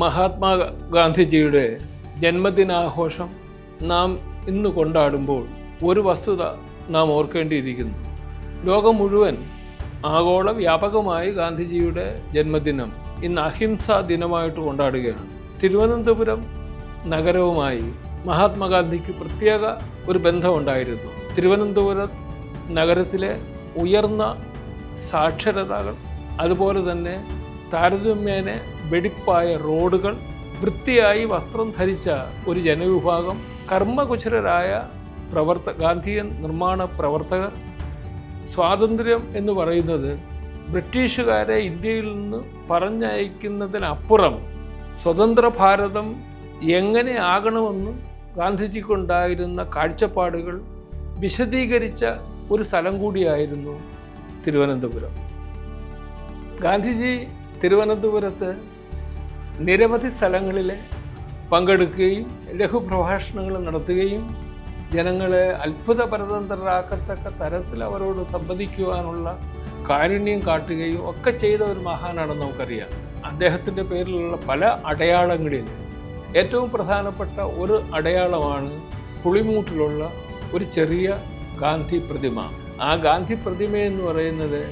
മഹാത്മാഗാന്ധിജിയുടെ ജന്മദിനാഘോഷം നാം ഇന്ന് കൊണ്ടാടുമ്പോൾ ഒരു വസ്തുത നാം ഓർക്കേണ്ടിയിരിക്കുന്നു. ലോകം മുഴുവൻ ആഗോള വ്യാപകമായി ഗാന്ധിജിയുടെ ജന്മദിനം ഇന്ന് അഹിംസാ ദിനമായിട്ട് കൊണ്ടാടുകയാണ്. തിരുവനന്തപുരം നഗരവുമായി മഹാത്മാഗാന്ധിക്ക് പ്രത്യേക ഒരു ബന്ധമുണ്ടായിരുന്നു. തിരുവനന്തപുരം നഗരത്തിലെ ഉയർന്ന സാക്ഷരതകൾ അതുപോലെ തന്നെ താരതമ്യേന വെടിപ്പായ റോഡുകൾ വൃത്തിയായി വസ്ത്രം ധരിച്ച ഒരു ജനവിഭാഗം കർമ്മകുശലരായ പ്രവർത്ത ഗാന്ധിയൻ നിർമ്മാണ പ്രവർത്തകർ. സ്വാതന്ത്ര്യം എന്ന് പറയുന്നത് ബ്രിട്ടീഷുകാരെ ഇന്ത്യയിൽ നിന്ന് പറഞ്ഞയക്കുന്നതിനപ്പുറം സ്വതന്ത്ര ഭാരതം എങ്ങനെ ആകണമെന്ന് ഗാന്ധിജിക്കുണ്ടായിരുന്ന കാഴ്ചപ്പാടുകൾ വിശദീകരിച്ച ഒരു സ്ഥലം കൂടിയായിരുന്നു തിരുവനന്തപുരം. ഗാന്ധിജി തിരുവനന്തപുരത്ത് നിരവധി സ്ഥലങ്ങളിൽ പങ്കെടുക്കുകയും ലഘുപ്രഭാഷണങ്ങൾ നടത്തുകയും ജനങ്ങളെ അത്ഭുതപരതന്ത്രരാക്കത്തക്ക തരത്തിൽ അവരോട് സംവദിക്കുവാനുള്ള കാരുണ്യം കാട്ടുകയും ഒക്കെ ചെയ്ത ഒരു മഹാനാണെന്ന് നമുക്കറിയാം. അദ്ദേഹത്തിന്റെ പേരിലുള്ള പല അടയാളങ്ങളിൽ ഏറ്റവും പ്രധാനപ്പെട്ട ഒരു അടയാളമാണ് പുളിമൂട്ടിലുള്ള ഒരു ചെറിയ ഗാന്ധി പ്രതിമ. ആ ഗാന്ധി പ്രതിമ എന്ന് പറയുന്നത്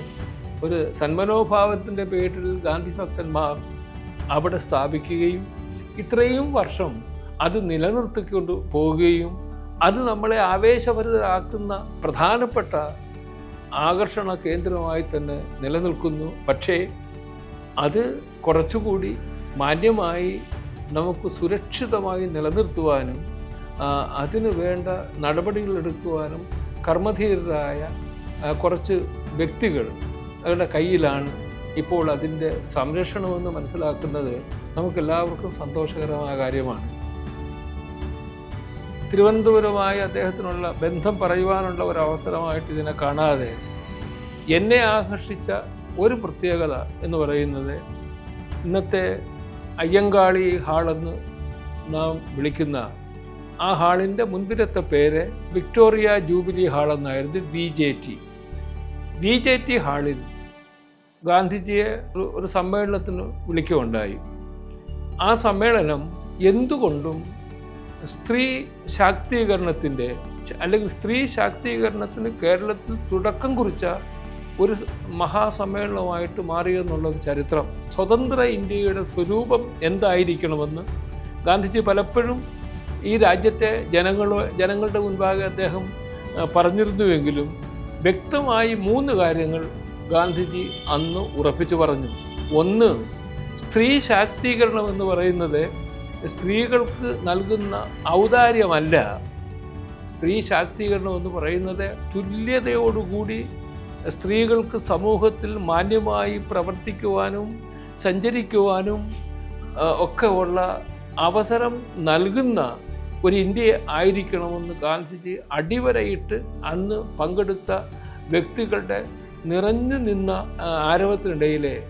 ഒരു സന്മനോഭാവത്തിന്റെ പേരിൽ ഗാന്ധി ഭക്തന്മാർ അവിടെ സ്ഥാപിക്കുകയും ഇത്രയും വർഷം അത് നിലനിർത്തിക്കൊണ്ട് പോവുകയും അത് നമ്മളെ ആവേശഭരിതരാക്കുന്ന പ്രധാനപ്പെട്ട ആകർഷണ കേന്ദ്രമായി തന്നെ നിലനിൽക്കുന്നു. പക്ഷേ അത് കുറച്ചുകൂടി മാന്യമായി നമുക്ക് സുരക്ഷിതമായി നിലനിർത്തുവാനും അതിന് വേണ്ട നടപടികൾ എടുക്കുവാനും കർമ്മധീരരായ കുറച്ച് വ്യക്തികൾ അവരുടെ കയ്യിലാണ് ഇപ്പോൾ അതിന്റെ സംരക്ഷണമെന്ന് മനസ്സിലാക്കുന്നത് നമുക്കെല്ലാവർക്കും സന്തോഷകരമായ കാര്യമാണ്. തിരുവനന്തപുരമായി അദ്ദേഹത്തിനുള്ള ബന്ധം പറയുവാനുള്ള ഒരു അവസരമായിട്ട് ഇതിനെ കാണാതെ എന്നെ ആകർഷിച്ച ഒരു പ്രത്യേകത എന്ന് പറയുന്നത് ഇന്നത്തെ അയ്യങ്കാളി ഹാളെന്ന് നാം വിളിക്കുന്ന ആ ഹാളിന്റെ മുൻപിലത്തെ പേര് വിക്ടോറിയ ജൂബിലി ഹാൾ എന്നായിരുന്നു V J T. V J T ഹാളിൽ ഗാന്ധിജിയെ ഒരു- സമ്മേളനത്തിന് വിളിക്കുകയുണ്ടായി. ആ സമ്മേളനം എന്തുകൊണ്ടും സ്ത്രീ ശാക്തീകരണത്തിന്റെ അല്ലെങ്കിൽ സ്ത്രീ ശാക്തീകരണത്തിന് കേരളത്തിൽ തുടക്കം കുറിച്ച ഒരു മഹാസമ്മേളനമായിട്ട് മാറിയെന്നുള്ളത് ചരിത്രം. സ്വതന്ത്ര ഇന്ത്യയുടെ സ്വരൂപം എന്തായിരിക്കണമെന്ന് ഗാന്ധിജി പലപ്പോഴും ഈ രാജ്യത്തെ ജനങ്ങൾ ജനങ്ങളുടെ മുൻപാകെ അദ്ദേഹം പറഞ്ഞിരുന്നുവെങ്കിലും വ്യക്തമായി മൂന്ന് കാര്യങ്ങൾ ഗാന്ധിജി അന്ന് ഉറപ്പിച്ചു പറഞ്ഞു. ഒന്ന് സ്ത്രീ ശാക്തീകരണം എന്ന് പറയുന്നത് സ്ത്രീകൾക്ക് നൽകുന്ന ഔദാര്യമല്ല. സ്ത്രീ ശാക്തീകരണം എന്ന് പറയുന്നത് തുല്യതയോടുകൂടി സ്ത്രീകൾക്ക് സമൂഹത്തിൽ മാന്യമായി പ്രവർത്തിക്കുവാനും സഞ്ചരിക്കുവാനും ഒക്കെ ഉള്ള അവസരം നൽകുന്ന ഒരു ഇന്ത്യ ആയിരിക്കണമെന്ന് ഗാന്ധിജി അടിവരയിട്ട് അന്ന് പങ്കെടുത്ത വ്യക്തികളുടെ നിറഞ്ഞു നിന്ന ആരവത്തിനിടയിലെ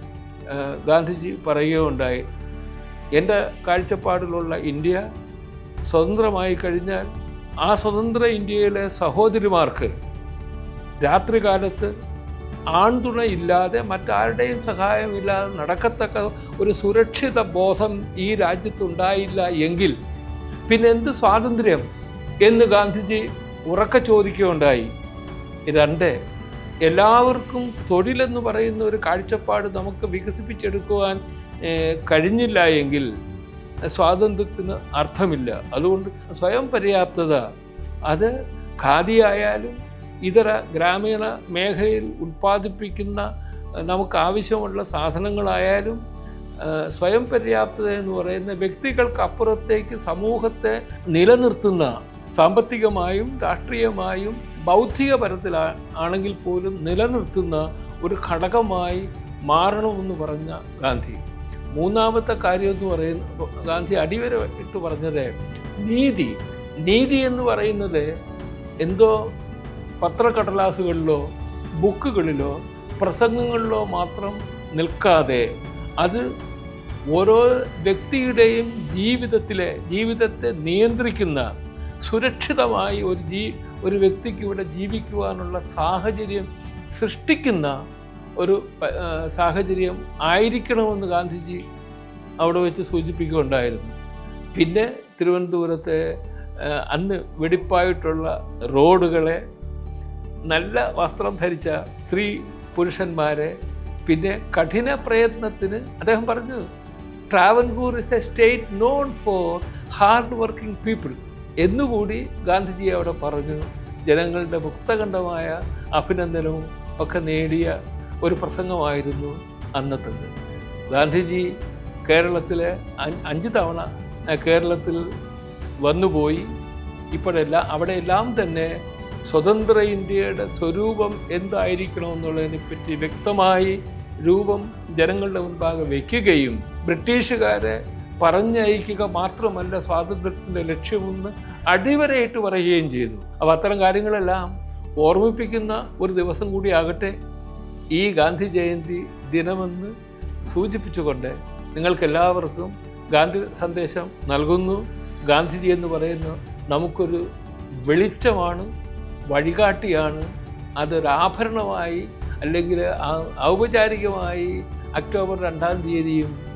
ഗാന്ധിജി പറയുകയുണ്ടായി എന്റെ കാഴ്ചപ്പാടിലുള്ള ഇന്ത്യ സ്വതന്ത്രമായി കഴിഞ്ഞാൽ ആ സ്വതന്ത്ര ഇന്ത്യയിലെ സഹോദരിമാർക്ക് രാത്രികാലത്ത് ആൺതുണയില്ലാതെ മറ്റാരുടെയും സഹായമില്ലാതെ നടക്കത്തക്ക ഒരു സുരക്ഷിത ബോധം ഈ രാജ്യത്തുണ്ടായില്ല എങ്കിൽ പിന്നെ എന്ത് സ്വാതന്ത്ര്യം? എന്ന് ഗാന്ധിജി ഉറക്ക ചോദിക്കുകയുണ്ടായി. രണ്ട് എല്ലാവർക്കും തൊഴിലെന്ന് പറയുന്ന ഒരു കാഴ്ചപ്പാട് നമുക്ക് വികസിപ്പിച്ചെടുക്കുവാൻ കഴിഞ്ഞില്ല എങ്കിൽ സ്വാതന്ത്ര്യത്തിന് അർത്ഥമില്ല. അതുകൊണ്ട് സ്വയം പര്യാപ്തത. അത് ഖാദിയായാലും ഇതര ഗ്രാമീണ മേഖലയിൽ ഉൽപ്പാദിപ്പിക്കുന്ന നമുക്ക് ആവശ്യമുള്ള സാധനങ്ങളായാലും സ്വയം പര്യാപ്തത എന്ന് പറയുന്ന വ്യക്തികൾക്ക് അപ്പുറത്തേക്ക് സമൂഹത്തെ നിലനിർത്തുന്ന സാമ്പത്തികമായും രാഷ്ട്രീയമായും ബൗദ്ധിക പരത്തിൽ ആണെങ്കിൽ പോലും നിലനിർത്തുന്ന ഒരു ഘടകമായി മാറണമെന്ന് പറഞ്ഞ ഗാന്ധി. മൂന്നാമത്തെ കാര്യം എന്ന് പറയുന്ന ഗാന്ധി അടിവര ഇട്ട് പറഞ്ഞത് നീതി. നീതി എന്ന് പറയുന്നത് എന്തോ പത്രക്കടലാസുകളിലോ ബുക്കുകളിലോ പ്രസംഗങ്ങളിലോ മാത്രം നിൽക്കാതെ അത് ഓരോ വ്യക്തിയുടെയും ജീവിതത്തിലെ ജീവിതത്തെ നിയന്ത്രിക്കുന്ന സുരക്ഷിതമായി ഒരു ജീ ഒരു വ്യക്തിക്ക് ഇവിടെ ജീവിക്കുവാനുള്ള സാഹചര്യം സൃഷ്ടിക്കുന്ന ഒരു സാഹചര്യം ആയിരിക്കണമെന്ന് ഗാന്ധിജി അവിടെ വെച്ച് സൂചിപ്പിക്കുകയുണ്ടായിരുന്നു. പിന്നെ തിരുവനന്തപുരത്തെ അന്ന് വെടിപ്പായിട്ടുള്ള റോഡുകളെ നല്ല വസ്ത്രം ധരിച്ച സ്ത്രീ പുരുഷന്മാരെ പിന്നെ കഠിന പ്രയത്നത്തിന് അദ്ദേഹം പറഞ്ഞു Travancore is a state known for hard working people എന്നുകൂടി ഗാന്ധിജി അവിടെ പറഞ്ഞു. ജനങ്ങളുടെ മുക്തകണ്ഠമായ അഭിനന്ദനവും ഒക്കെ നേടിയ ഒരു പ്രസംഗമായിരുന്നു അന്നത്തെ ഗാന്ധിജി കേരളത്തിലെ അഞ്ച് തവണ കേരളത്തിൽ വന്നുപോയി. ഇപ്പോഴെല്ലാം അവിടെയെല്ലാം തന്നെ സ്വതന്ത്ര ഇന്ത്യയുടെ സ്വരൂപം എന്തായിരിക്കണമെന്നുള്ളതിനെ പറ്റി വ്യക്തമായി രൂപം ജനങ്ങളുടെ മുൻപാകെ വയ്ക്കുകയും ബ്രിട്ടീഷുകാരെ പറഞ്ഞയക്കുക മാത്രമല്ല സ്വാതന്ത്ര്യത്തിന്റെ ലക്ഷ്യമെന്ന് അടിവരയിട്ട് പറയുകയും ചെയ്തു. അപ്പോൾ അത്തരം കാര്യങ്ങളെല്ലാം ഓർമ്മിപ്പിക്കുന്ന ഒരു ദിവസം കൂടിയാകട്ടെ ഈ ഗാന്ധി ജയന്തി ദിനമെന്ന് സൂചിപ്പിച്ചുകൊണ്ട് നിങ്ങൾക്കെല്ലാവർക്കും ഗാന്ധി സന്ദേശം നൽകുന്നു. ഗാന്ധിജി എന്ന് പറയുന്ന നമുക്കൊരു വെളിച്ചമാണ് വഴികാട്ടിയാണ്. അതൊരാഭരണമായി അല്ലെങ്കിൽ ഔപചാരികമായി ഒക്ടോബർ രണ്ടാം തീയതിയും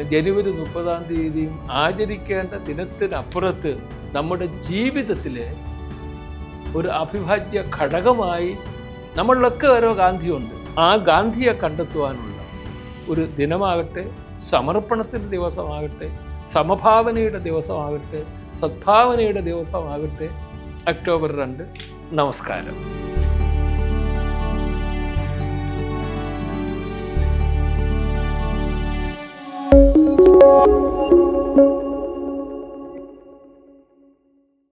ജനുവരി മുപ്പതാം തീയതിയും ആചരിക്കേണ്ട ദിനത്തിനപ്പുറത്ത് നമ്മുടെ ജീവിതത്തിലെ ഒരു അവിഭാജ്യ ഘടകമായി നമ്മളിലൊക്കെ ഓരോ ഗാന്ധിയുണ്ട്. ആ ഗാന്ധിയെ കണ്ടെത്തുവാനുള്ള ഒരു ദിനമാകട്ടെ സമർപ്പണത്തിന്റെ ദിവസമാകട്ടെ സമഭാവനയുടെ ദിവസമാകട്ടെ സദ്ഭാവനയുടെ ദിവസമാകട്ടെ ഒക്ടോബർ രണ്ട്. നമസ്കാരം.